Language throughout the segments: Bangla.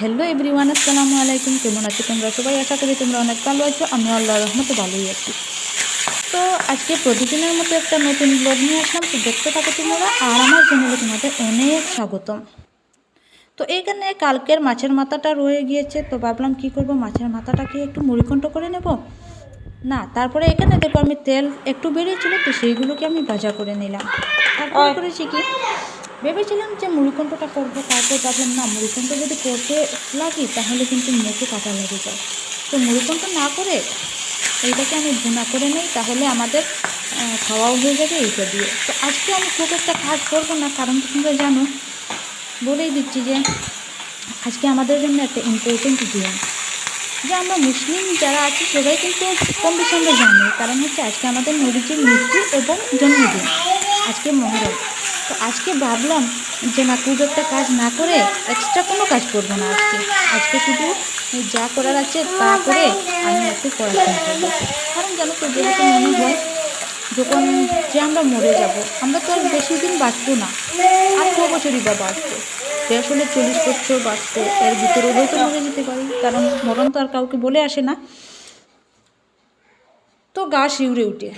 হ্যালো এভরিওয়ান আসসালামু আলাইকুম কেমন আছো তোমরা সবাই? আশা করি তোমরা অনেক ভালো আছো। আমি আল্লাহ রহমতে ভালোই আছি। তো আজকে প্রতিদিনের মতো একটা নতুন ব্লগ নিয়ে আসলাম। তো দেখতে থাকো তোমরা। আর আমার চ্যানেলে তোমাদের অনেক স্বাগতম। তো এইখানে কালকের মাছের মাথাটা রয়ে গিয়েছে। তো ভাবলাম কি করব? মাছের মাথাটাকে একটু মুড়িকণ্ঠ করে নেব। না তারপরে এখানে দেখো আমি তেল একটু বেরিয়েছিল তো সেইগুলোকে আমি ভাজা করে নিলাম। তারপরে করেছি কি? ভেবেছিলাম যে মুড়িকণ্ঠটা করব, তারপর ভাবলাম, না মুড়িকণ্ঠ যদি করতে লাগি, তাহলে কিন্তু মুখে কাটা লেগে যায়। তো মুড়িকণ্ঠ না করে এইটাকে আমি ভুনা করে নিই, তাহলে আমাদের খাওয়াও হয়ে যাবে এইটা দিয়ে। তো আজকে আমি খুব একটা কাজ করব না, কারণ তোমরা জানো, বলেই দিচ্ছি যে আজকে আমাদের জন্য একটা ইম্পর্টেন্ট দিন। যে আমরা মুসলিম যারা আছি, সবাই কিন্তু কম বেশি আমরা জানি, কারণ হচ্ছে আজকে আমাদের নবীজির মৃত্যু এবং জন্মদিন। আজকে মহরম। তো আজকে ভাবলাম যে না একটা কাজ না করে এক্সট্রা কোনো কাজ করব না আজকে। আজকে শুধু যা করার আছে তা করে আমি একটু পড়াশোনা করব। কারণ জানো তো, যেহেতু মনে হয় যখন যে আমরা মরে যাব, আমরা তো আর বেশি দিন বাঁচবো না। আর ক বছরই বা বাঁচবো। হলে চল্লিশ বছর বাঁচবো, এর ভিতরে হয়তো মরে যেতে পারি, কারণ মরণ তো আর কাউকে বলে আসে না। তো গা শিউরে উঠে।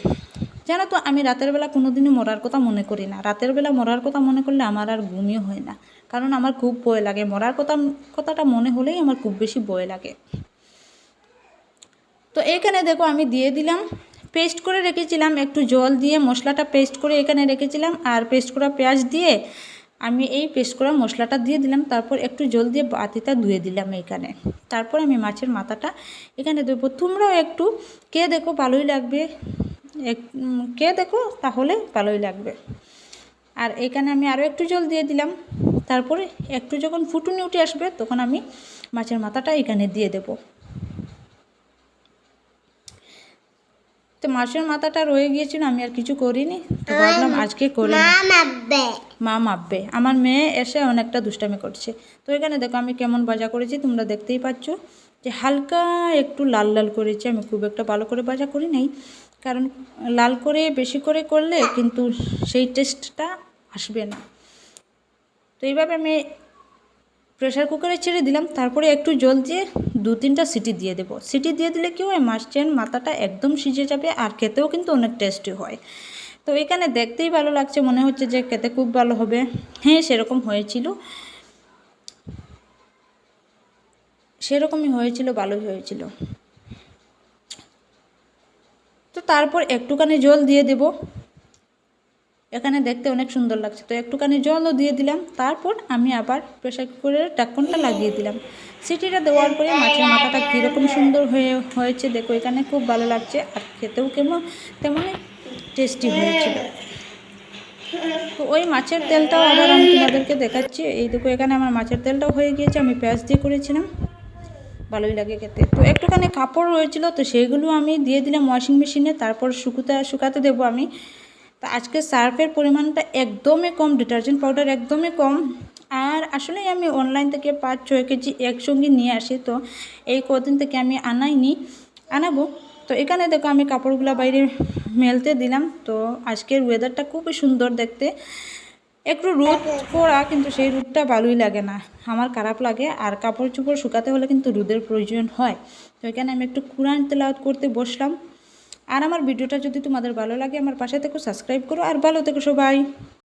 জানো তো, আমি রাতের বেলা কোনো দিনই মরার কথা মনে করি না। রাতের বেলা মরার কথা মনে করলে আমার আর ঘুমই হয় না। কারণ আমার খুব ভয় লাগে। মরার কথা, কথাটা মনে হলেই আমার খুব বেশি ভয় লাগে। তো এখানে দেখো, আমি দিয়ে দিলাম। পেস্ট করে রেখেছিলাম, একটু জল দিয়ে মশলাটা পেস্ট করে এখানে রেখেছিলাম। আর পেস্ট করা পেঁয়াজ দিয়ে আমি এই পেস্ট করা মশলাটা দিয়ে দিলাম। তারপর একটু জল দিয়ে বাতিটা ধুয়ে দিলাম এখানে। তারপর আমি মাছের মাথাটা এখানে দেবো। তোমরাও একটু কে দেখো, ভালোই লাগবে। কে দেখো তাহলে ভালোই লাগবে। আর এখানে আমি আরও একটু জল দিয়ে দিলাম। তারপরে একটু যখন ফুটুনি উঠে আসবে তখন আমি মাছের মাথাটা এখানে দিয়ে দেবো। তো মাছের মাথাটা রয়ে গিয়েছিল আমি আর কিছু করিনি। তো ভাবলাম আজকে করে মা মাপবে। আমার মেয়ে এসে অনেকটা দুষ্টামি করছে। তো এখানে দেখো আমি কেমন বাজা করেছি তোমরা দেখতেই পাচ্ছ। যে হালকা একটু লাল লাল করেছি, আমি খুব একটা ভালো করে ভাজা করি নাই। কারণ লাল করে বেশি করে করলে কিন্তু সেই টেস্টটা আসবে না। তো এইভাবে আমি প্রেশার কুকারে ছেড়ে দিলাম, তারপরে একটু জল দিয়ে দু তিনটা সিটি দিয়ে দেবো। সিটি দিয়ে দিলে কি হয় মাছের মাথাটা একদম সিজে যাবে আর খেতেও কিন্তু অনেক টেস্টি হয়। তো এখানে দেখতেই ভালো লাগছে, মনে হচ্ছে যে খেতে খুব ভালো হবে। হ্যাঁ সেরকম হয়েছিল। সেরকমই হয়েছিল, ভালোই হয়েছিল। তো তারপর একটুখানি জল দিয়ে দেব। এখানে দেখতে অনেক সুন্দর লাগছে। তো একটুখানি জলও দিয়ে দিলাম। তারপর আমি আবার প্রেশার কুকারের ঢাকনটা লাগিয়ে দিলাম। সিটিটা দেওয়ার পরে মাছের মাথাটা কীরকম সুন্দর হয়ে হয়েছে, দেখো এখানে খুব ভালো লাগছে। আর খেতেও কেমন, তেমনই টেস্টি হয়েছিল। তো ওই মাছের তেলটাও আবার আমি তোমাদেরকে দেখাচ্ছি। এই দেখো এখানে আমার মাছের তেলটাও হয়ে গিয়েছে। আমি পেঁয়াজ দিয়ে করেছিলাম। ভালোই লাগে খেতে। তো একটুখানি কাপড় রয়েছিল, তো সেইগুলো আমি দিয়ে দিলাম ওয়াশিং মেশিনে তারপর শুকুতে, শুকাতে দেবো আমি। তা আজকে সার্ফের পরিমাণটা একদমই কম, ডিটারজেন্ট পাউডার একদমই কম। আর আসলে আমি অনলাইন থেকে পাঁচ, ছয় কেজি একসঙ্গে নিয়ে আসি, তো এই কদিন থেকে আমি আনাইনি, আনাবো। তো এখানে দেখো আমি কাপড়গুলো বাইরে মেলতে দিলাম, তো আজকের ওয়েদারটা খুবই সুন্দর দেখতে। একটু রোদ পড়া, কিন্তু সেই রোদটা ভালোই লাগে না। আমার খারাপ লাগে, আর কাপড় চোপড় শুকাতে হলে কিন্তু রোদের প্রয়োজন হয়। তো এখানে আমি একটু কোরআন তেলাওয়াত করতে বসলাম। আর আমার ভিডিওটা যদি তোমাদের ভালো লাগে, আমার পাশে থেকে, সাবস্ক্রাইব করো, আর ভালো থেকো সবাই।